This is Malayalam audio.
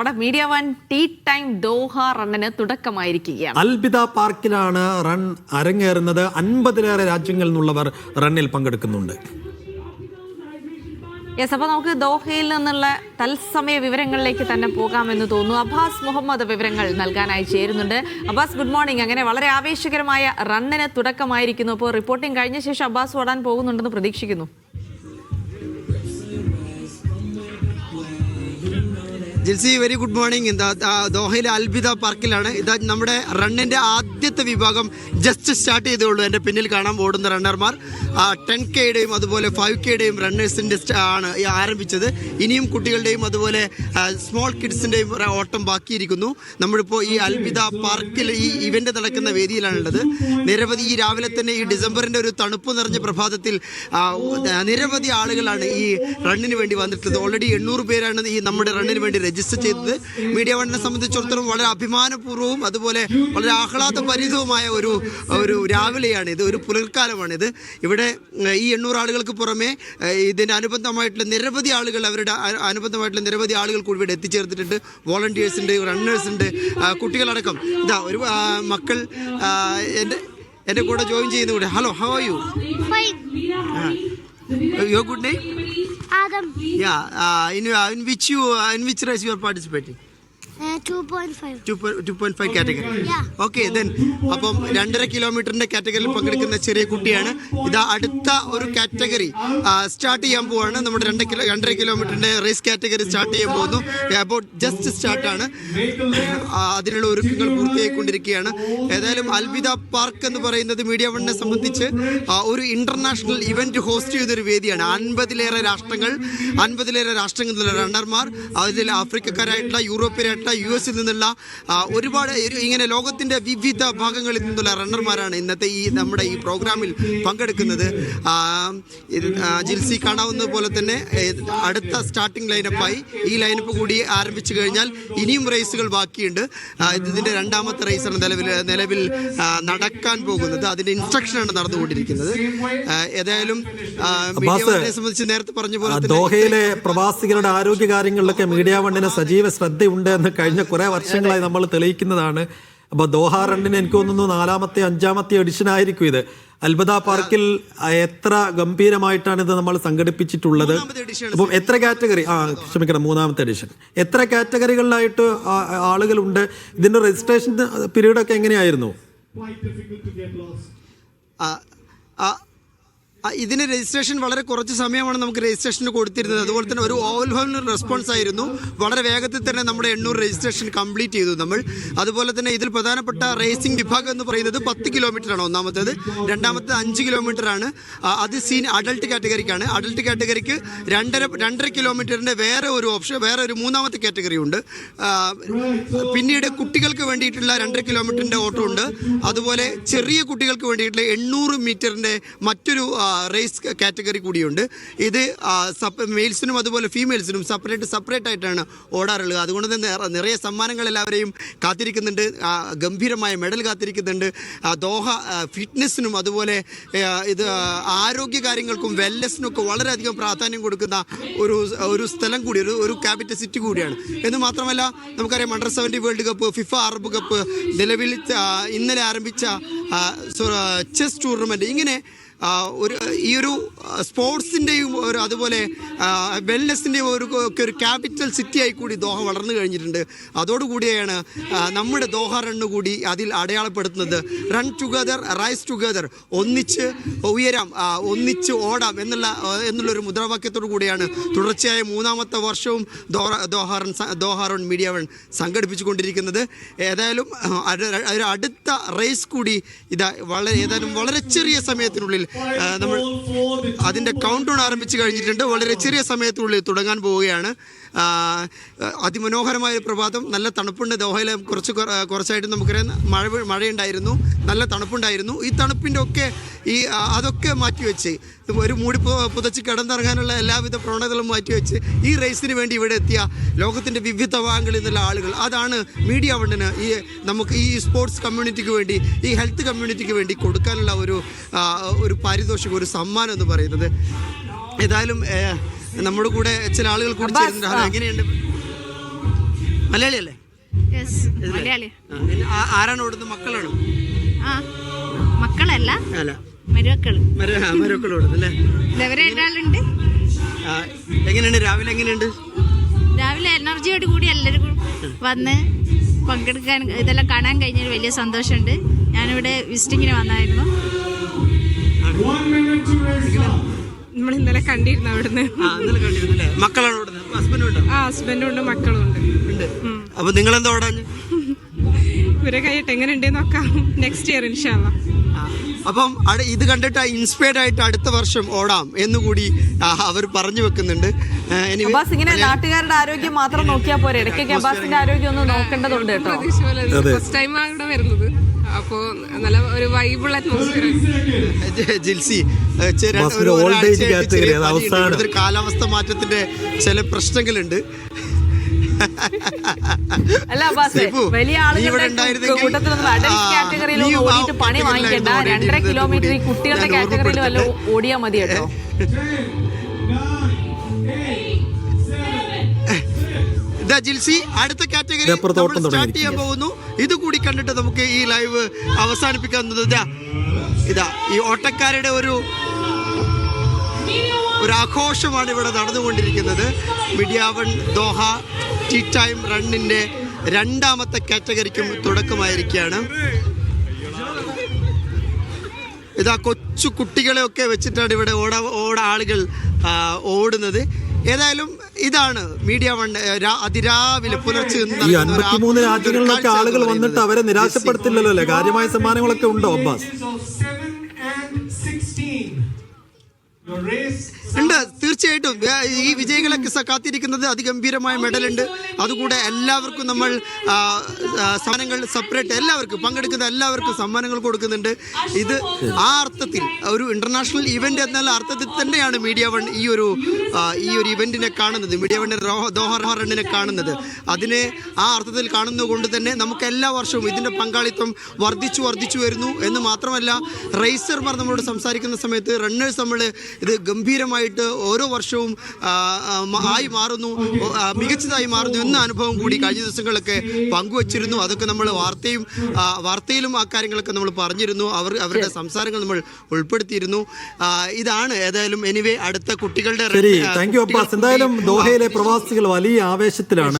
അവിടെ media one tea time Doha റണ്ണിന് തുടക്കമായിരിക്കുകയാണ്. അൽബിദ പാർക്കിലാണ് റൺ അരങ്ങേറുന്നത്. അൻപതിലേറെ രാജ്യങ്ങളിൽ നിന്നുള്ളവർ റണ്ണിൽ പങ്കെടുക്കുന്നുണ്ട്. യെസ് അപ്പൊ നമുക്ക് ദോഹയിൽ നിന്നുള്ള തത്സമയ വിവരങ്ങളിലേക്ക് തന്നെ പോകാമെന്ന് തോന്നുന്നു. അബ്ബാസ് മുഹമ്മദ് വിവരങ്ങൾ നൽകാനായി ചേരുന്നുണ്ട്. Abbas good morning. അങ്ങനെ വളരെ ആവേശകരമായ റണ്ണിന് തുടക്കമായിരിക്കുന്നു. അപ്പോൾ റിപ്പോർട്ടിംഗ് കഴിഞ്ഞ ശേഷം അബ്ബാസ് ഓടാൻ പോകുന്നുണ്ടെന്ന് പ്രതീക്ഷിക്കുന്നു. ജിൽസി വെരി ഗുഡ് മോർണിംഗ് ദോഹയിലെ അൽബിദ പാർക്കിലാണ്. ഇതാ നമ്മുടെ റണ്ണിന്റെ ആദ്യത്തെ വിഭാഗം ജസ്റ്റ് സ്റ്റാർട്ട് ചെയ്തേ ഉള്ളൂ. എന്റെ പിന്നിൽ കാണാൻ ഓടുന്ന റണ്ണർമാർ. ടെൻ കെയുടെയും അതുപോലെ ഫൈവ് കെയുടെയും റണ്ണേഴ്സിന്റെ ആണ് ആരംഭിച്ചത്. ഇനിയും കുട്ടികളുടെയും അതുപോലെ സ്മോൾ കിഡ്സിന്റെയും ഓട്ടം ബാക്കിയിരിക്കുന്നു. നമ്മളിപ്പോൾ ഈ അൽബിദ പാർക്കിൽ ഈ ഇവന്റ് നടക്കുന്ന വേദിയിലാണുള്ളത്. നിരവധി ഈ രാവിലെ തന്നെ ഈ ഡിസംബറിന്റെ ഒരു തണുപ്പ് നിറഞ്ഞ പ്രഭാതത്തിൽ നിരവധി ആളുകളാണ് ഈ റണ്ണിന് വേണ്ടി വന്നിട്ടുള്ളത്. ഓൾറെഡി എണ്ണൂറ് പേരാണ് ഈ നമ്മുടെ റണ്ണിന് വേണ്ടി രജിസ്റ്റർ ചെയ്തത്. മീഡിയ വണ്ണിനെ സംബന്ധിച്ചിടത്തോളം വളരെ അഭിമാനപൂർവവും അതുപോലെ വളരെ ആഹ്ലാദഭരിതവുമായ ഒരു ഒരു രാവിലെയാണ് ഇത്. ഒരു പുലർക്കാലമാണ് ഇത് ഇവിടെ ഈ എണ്ണൂറ് ആളുകൾക്ക് പുറമെ ഇതിനനുബന്ധമായിട്ടുള്ള ഇതിന് അനുബന്ധമായിട്ടുള്ള നിരവധി ആളുകൾ അവരുടെ അനുബന്ധമായിട്ടുള്ള നിരവധി ആളുകൾ കൂടി ഇവിടെ എത്തിച്ചേർത്തിട്ടുണ്ട് വോളണ്ടിയേഴ്സ് ഉണ്ട് റണ്ണേഴ്സ് ഉണ്ട് കുട്ടികളടക്കം. ഇതാ ഒരു മക്കൾ എന്റെ എന്റെ കൂടെ ജോയിൻ ചെയ്യുന്ന കൂടെ hello how are you your good name Adam, Yeah, uh, in, uh, in which you uh, in which race you are participating? 2.5. Two point five category. Okay then അപ്പം രണ്ടര കിലോമീറ്ററിന്റെ കാറ്റഗറിയിൽ പങ്കെടുക്കുന്ന ചെറിയ കുട്ടിയാണ്. ഇതാ അടുത്ത ഒരു കാറ്റഗറി സ്റ്റാർട്ട് ചെയ്യാൻ പോവാണ്. നമ്മുടെ രണ്ട് കിലോ രണ്ടര കിലോമീറ്ററിന്റെ റേസ് കാറ്റഗറി സ്റ്റാർട്ട് ചെയ്യാൻ പോകുന്നു. അബൌട്ട് ജസ്റ്റ് സ്റ്റാർട്ട് ആണ്. അതിനുള്ള ഒരുക്കങ്ങൾ പൂർത്തിയായിക്കൊണ്ടിരിക്കുകയാണ്. ഏതായാലും അൽബിദ പാർക്ക് എന്ന് പറയുന്നത് മീഡിയ വണ്ണിനെ സംബന്ധിച്ച് ഒരു ഇന്റർനാഷണൽ ഇവന്റ് ഹോസ്റ്റ് ചെയ്തൊരു വേദിയാണ്. അൻപതിലേറെ രാഷ്ട്രങ്ങൾ അൻപതിലേറെ രാഷ്ട്രങ്ങളിൽ നിന്നുള്ള റണ്ണർമാർ അതിൽ ആഫ്രിക്കക്കാരായിട്ടുള്ള യൂറോപ്യരായിട്ടുള്ള യു എസിൽ നിന്നുള്ള ഒരുപാട് ഇങ്ങനെ ലോകത്തിന്റെ വിവിധ ഭാഗങ്ങളിൽ നിന്നുള്ള റണ്ണർമാരാണ് ഇന്നത്തെ ഈ നമ്മുടെ ഈ പ്രോഗ്രാമിൽ പങ്കെടുക്കുന്നത്. ജിൽസി കാണാവുന്ന പോലെ തന്നെ അടുത്ത സ്റ്റാർട്ടിംഗ് ലൈനപ്പായി ഈ ലൈനപ്പ് കൂടി ആരംഭിച്ചു കഴിഞ്ഞാൽ ഇനിയും റേസുകൾ ബാക്കിയുണ്ട്. ഇതിന്റെ ഇതിന്റെ രണ്ടാമത്തെ റേസാണ് നിലവിൽ നിലവിൽ നടക്കാൻ പോകുന്നത്. അതിന്റെ ഇൻസ്ട്രക്ഷനാണ് നടന്നുകൊണ്ടിരിക്കുന്നത്. ഏതായാലും മീഡിയ സംബന്ധിച്ച് നേരത്തെ പറഞ്ഞ പോലെ ദോഹയിലെ പ്രവാസികളുടെ ആരോഗ്യ കാര്യങ്ങളിലൊക്കെ മീഡിയ വണ്ണിന് സജീവ ശ്രദ്ധയുണ്ട് എന്ന് കഴിഞ്ഞ കുറേ വർഷങ്ങളായി നമ്മൾ തെളിയിക്കുന്നതാണ്. അപ്പൊ ദോഹ റണ്ണിന് എനിക്ക് തോന്നുന്നു നാലാമത്തെ അഞ്ചാമത്തെ എഡിഷൻ ആയിരിക്കും ഇത്. അൽബദ പാർക്കിൽ എത്ര ഗംഭീരമായിട്ടാണ് ഇത് നമ്മൾ സംഘടിപ്പിച്ചിട്ടുള്ളത്? അപ്പം എത്ര കാറ്റഗറി? ആ ക്ഷമിക്കണം മൂന്നാമത്തെ എഡിഷൻ എത്ര കാറ്റഗറികളിലായിട്ട് ആളുകളുണ്ട്? ഇതിന്റെ രജിസ്ട്രേഷൻ പീരീഡ് ഒക്കെ എങ്ങനെയായിരുന്നു? ഇതിന് രജിസ്ട്രേഷൻ വളരെ കുറച്ച് സമയമാണ് നമുക്ക് രജിസ്ട്രേഷന് കൊടുത്തിരുന്നത്. അതുപോലെ തന്നെ ഒരു ഓവൽഹോമിൽ റെസ്പോൺസ് ആയിരുന്നു. വളരെ വേഗത്തിൽ തന്നെ നമ്മുടെ എണ്ണൂറ് രജിസ്ട്രേഷൻ കംപ്ലീറ്റ് ചെയ്തു നമ്മൾ. അതുപോലെ തന്നെ ഇതിൽ പ്രധാനപ്പെട്ട റേസിംഗ് വിഭാഗം എന്ന് പറയുന്നത് പത്ത് കിലോമീറ്റർ ആണ് ഒന്നാമത്തേത്. രണ്ടാമത്തേത് അഞ്ച് ആ, അത് സീൻ അഡൾട്ട് കാറ്റഗറിക്കാണ്. അഡൾട്ട് കാറ്റഗറിക്ക് രണ്ടര രണ്ടര കിലോമീറ്ററിന്റെ വേറെ ഒരു ഓപ്ഷൻ വേറെ ഒരു മൂന്നാമത്തെ കാറ്റഗറി ഉണ്ട്. പിന്നീട് കുട്ടികൾക്ക് വേണ്ടിയിട്ടുള്ള രണ്ടര കിലോമീറ്ററിന്റെ ഓട്ടം ഉണ്ട്. അതുപോലെ ചെറിയ കുട്ടികൾക്ക് വേണ്ടിയിട്ടുള്ള എണ്ണൂറ് മീറ്ററിന്റെ മറ്റൊരു റേസ് കാറ്റഗറി കൂടിയുണ്ട്. ഇത് മെയിൽസിനും അതുപോലെ ഫീമെയിൽസിനും സെപ്പറേറ്റ് സെപ്പറേറ്റ് ആയിട്ടാണ് ഓടാറുള്ളത്. അതുകൊണ്ട് തന്നെ നിറ- നിറയെ സമ്മാനങ്ങൾ എല്ലാവരെയും കാത്തിരിക്കുന്നുണ്ട്. ഗംഭീരമായ മെഡൽ കാത്തിരിക്കുന്നുണ്ട്. ദോഹ ഫിറ്റ്നസ്സിനും അതുപോലെ ഇത് ആരോഗ്യ കാര്യങ്ങൾക്കും വെൽനെസ്സിനും ഒക്കെ വളരെയധികം പ്രാധാന്യം കൊടുക്കുന്ന ഒരു ഒരു സ്ഥലം കൂടി ഒരു ഒരു ക്യാപിറ്റൽ സിറ്റി കൂടിയാണ്. എന്ന് മാത്രമല്ല നമുക്കറിയാം under seventy world cup FIFA Arab cup നിലവിൽ ഇന്നലെ ആരംഭിച്ച ചെസ് ടൂർണമെന്റ് ഇങ്ങനെ ഒരു ഈ ഒരു സ്പോർട്സിന്റെയും ഒരു അതുപോലെ വെൽനെസ്സിന്റെയും ഒരു ഒക്കെ ഒരു ക്യാപിറ്റൽ സിറ്റിയായി കൂടി ദോഹ വളർന്നു കഴിഞ്ഞിട്ടുണ്ട്. അതോടുകൂടിയാണ് നമ്മുടെ ദോഹ റണ്ണ് കൂടി അതിൽ അടയാളപ്പെടുത്തുന്നത്. റൺ ടുഗദർ റൈസ് ടുഗദർ ഒന്നിച്ച് ഉയരാം ഒന്നിച്ച് ഓടാം എന്നുള്ള എന്നുള്ളൊരു മുദ്രാവാക്യത്തോടു കൂടിയാണ് തുടർച്ചയായ മൂന്നാമത്തെ വർഷവും Doha Doha run Doha run media one സംഘടിപ്പിച്ചുകൊണ്ടിരിക്കുന്നത്. ഏതായാലും അടുത്ത റേസ് കൂടി ഇതാ വളരെ ഏതായാലും വളരെ ചെറിയ സമയത്തിനുള്ളിൽ നമ്മൾ അതിന്റെ കൗണ്ട് ഡൗൺ ആരംഭിച്ചു കഴിഞ്ഞിട്ടുണ്ട്. വളരെ ചെറിയ സമയത്തിനുള്ളിൽ തുടങ്ങാൻ പോവുകയാണ്. അതിമനോഹരമായ ഒരു പ്രഭാതം. നല്ല തണുപ്പുണ്ട്. ദോഹയിൽ കുറച്ച് കുറച്ചായിട്ട് നമുക്കറിയാം. മഴ മഴയുണ്ടായിരുന്നു. നല്ല തണുപ്പുണ്ടായിരുന്നു. ഈ തണുപ്പിന്റെ ഒക്കെ ഈ അതൊക്കെ മാറ്റിവെച്ച് ഒരു മൂടി പുതച്ച് കിടന്നിറങ്ങാനുള്ള എല്ലാവിധ പ്രവണതകളും മാറ്റിവെച്ച് ഈ റേസിന് വേണ്ടി ഇവിടെ എത്തിയ ലോകത്തിന്റെ വിവിധ ഭാഗങ്ങളിൽ നിന്നുള്ള ആളുകൾ. അതാണ് മീഡിയ വണ്ണിന് ഈ നമുക്ക് ഈ സ്പോർട്സ് കമ്മ്യൂണിറ്റിക്ക് വേണ്ടി ഈ ഹെൽത്ത് കമ്മ്യൂണിറ്റിക്ക് വേണ്ടി കൊടുക്കാനുള്ള ഒരു ഒരു പാരിതോഷികം ഒരു സമ്മാനം എന്ന് പറയുന്നത്. ഏതായാലും നമ്മുടെ കൂടെ ചില ആളുകൾ കൂടി ചേരുന്നുണ്ട്. എങ്ങനെയുണ്ട്? മലയാളിയല്ലേ? ആരാണ് ഓടുന്നത്? മക്കളാണോ? മക്കളല്ല. അല്ല. എങ്ങനെയുണ്ട്? രാവിലെ എങ്ങനെയുണ്ട്? രാവിലെ എനർജിയോട് കൂടി എല്ലാവരും വന്ന് പങ്കെടുക്കാൻ ഇതെല്ലാം കാണാൻ കഴിഞ്ഞൊരു വലിയ സന്തോഷമുണ്ട്. ഞാനിവിടെ വിസിറ്റിങ്ങിന് വന്നായിരുന്നു. നമ്മൾ ഇന്നലെ കണ്ടിരുന്നു അവിടുന്ന്. ആ ഇന്നലെ കണ്ടിരുന്നല്ലേ മക്കളാണ് ഓടുന്നത് ഹസ്ബൻഡും ഉണ്ടോ? ആ ഹസ്ബൻഡും ഉണ്ട് മക്കളും ഉണ്ട്. ഉണ്ട് അപ്പൊ നിങ്ങൾ എന്താ ഓടാഞ്ഞ് ഇവരെ കഴിഞ്ഞിട്ട് എങ്ങനെ ഉണ്ടെന്ന് നോക്കാം നെക്സ്റ്റ് ഇയർ ഇൻഷാല്ല അപ്പം ഇത് കണ്ടിട്ട് ഇൻസ്പയർഡ് ആയിട്ട് അടുത്ത വർഷം ഓടാം എന്നുകൂടി അവർ പറഞ്ഞു വെക്കുന്നുണ്ട്. അബ്ബാസ് ഇങ്ങനെ നാട്ടുകാരുടെ ആരോഗ്യം മാത്രം നോക്കിയാൽ പോരെ? ഇടയ്ക്കൊക്കെ അബ്ബാസിന്റെ ആരോഗ്യം ഒന്ന് നോക്കേണ്ടതുണ്ട് കേട്ടോ. ഫസ്റ്റ് ടൈം ഇവിടെ വരുന്നത്. അപ്പോ നല്ല ഒരു വൈബിൾ അറ്റ്മോസ്ഫിയർ ജിൽസി ഏ, ചെ- രണ്ട് ബസ്സിന്റെ ഒരു ഒരാഴ്ചയായിട്ട് ചെറിയ പനിയുണ്ട്. അവസാനം. ഇവിടുത്തെ ഒരു കാലാവസ്ഥ മാറ്റത്തിന്റെ ചില പ്രശ്നങ്ങളുണ്ട് അല്ല അബ്ബാസ് സിബു, വലിയ നീ ഇവിടെ ആളുകളുടെ ഉണ്ടായിരുന്നെങ്കിൽ, കൂട്ടത്തിലൊന്നും അഡൽറ്റ് ആ, കാറ്റഗറിയിൽ നീ ഒന്നും ആ ഓടിയിട്ട് പണി category വാങ്ങിക്കണ്ട ലായിരുന്നു രണ്ടര ഓടിയിരുന്നത് കിലോമീറ്റർ ഈ കൂടി കുട്ടികളുടെ ഞാൻ കാറ്റഗറിയിൽ വല്ല ഓർമ്മപ്പെടുത്തട്ടെ. ഓടിയാൽ മതി കേട്ടോ ഇതാ ജിൽസി അടുത്ത കാറ്റഗറി ഇതപ്പുറത്ത് ഓട്ടം സ്റ്റാർട്ട് ചെയ്യാൻ പോകുന്നു ഇത് കൂടി കണ്ടിട്ട് നമുക്ക് ഈ ലൈവ് അവസാനിപ്പിക്കുന്നത് ഇതാ. ഈ ഓട്ടക്കാരുടെ ഒരു ഒരു ആഘോഷമാണ് ഇവിടെ നടന്നുകൊണ്ടിരിക്കുന്നത്. Media one Doha tea time റണ്ണിന്റെ രണ്ടാമത്തെ കാറ്റഗറിക്കും തുടക്കമായിരിക്കുകയാണ്. ഇതാ കൊച്ചു കുട്ടികളെയൊക്കെ വെച്ചിട്ടാണ് ഇവിടെ ഓട ഓട ആളുകൾ ഓടുന്നത്. ഏതായാലും ഇതാണ് മീഡിയ വൺ അതിരാവിലെ പുലർച്ചെ നിന്ന് ഈ അൻപത്തിമൂന്ന് രാജ്യങ്ങളിലൊക്കെ ആളുകൾ വന്നിട്ട് അവരെ നിരാശപ്പെടുത്തില്ലല്ലോ അല്ലേ? കാര്യമായ സമ്മാനങ്ങളൊക്കെ ഉണ്ടോ അബ്ബാസ്? ഉണ്ട്. തീർച്ചയായിട്ടും. ഈ വിജയികളൊക്കെ സ- കാത്തിരിക്കുന്നത് അതിഗംഭീരമായ മെഡലുണ്ട്. അതുകൂടെ എല്ലാവർക്കും നമ്മൾ സമ്മാനങ്ങൾ സെപ്പറേറ്റ് എല്ലാവർക്കും പങ്കെടുക്കുന്ന എല്ലാവർക്കും സമ്മാനങ്ങൾ കൊടുക്കുന്നുണ്ട്. ഇത് ആ അർത്ഥത്തിൽ ഒരു ഇന്റർനാഷണൽ ഇവന്റ് എന്നുള്ള അർത്ഥത്തിൽ തന്നെയാണ് മീഡിയ വൺ ഈ ഒരു ഈ ഒരു ഇവന്റിനെ കാണുന്നത്. മീഡിയ വണ്ണിന് ദോഹ റണ്ണിനെ കാണുന്നത്. അതിനെ ആ അർത്ഥത്തിൽ കാണുന്നതുകൊണ്ട് തന്നെ നമുക്ക് എല്ലാ വർഷവും ഇതിന്റെ പങ്കാളിത്തം വർദ്ധിച്ചു വർദ്ധിച്ചു വരുന്നു. എന്ന് മാത്രമല്ല റേസർമാർ നമ്മളോട് സംസാരിക്കുന്ന സമയത്ത് റണ്ണേഴ്സ് നമ്മൾ ഇത് ഗംഭീരമായിട്ട് ഓരോ വർഷവും ആ, മ- ആയി മാറുന്നു മികച്ചതായി മാറുന്നു എന്ന അനുഭവം കൂടി കഴിഞ്ഞ ദിവസങ്ങളൊക്കെ പങ്കുവച്ചിരുന്നു. അതൊക്കെ നമ്മൾ വാർത്തയും വാർത്തയിലും ആ കാര്യങ്ങളൊക്കെ നമ്മൾ പറഞ്ഞിരുന്നു. അവർ അവരുടെ സംസാരങ്ങൾ നമ്മൾ ഉൾപ്പെടുത്തിയിരുന്നു. ഇതാണ് ഏതായാലും എനിവേ അടുത്ത കുട്ടികളുടെ എന്തായാലും ദോഹയിലെ പ്രവാസികൾ വലിയ ആവേശത്തിലാണ്.